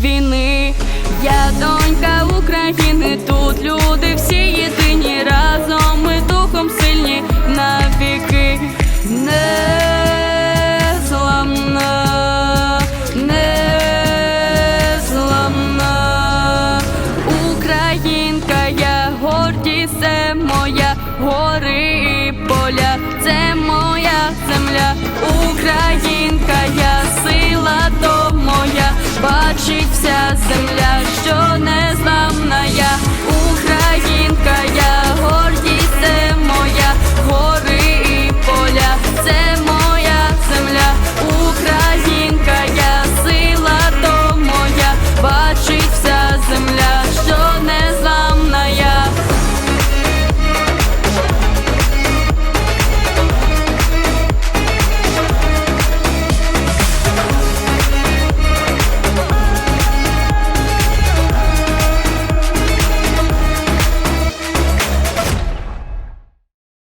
війни. Я донька України, тут люди всі єдині, разом ми духом сильні навіки. Незламна, незламна Українка, я гордість це моя, гори і поля, це моя земля, Українка, сила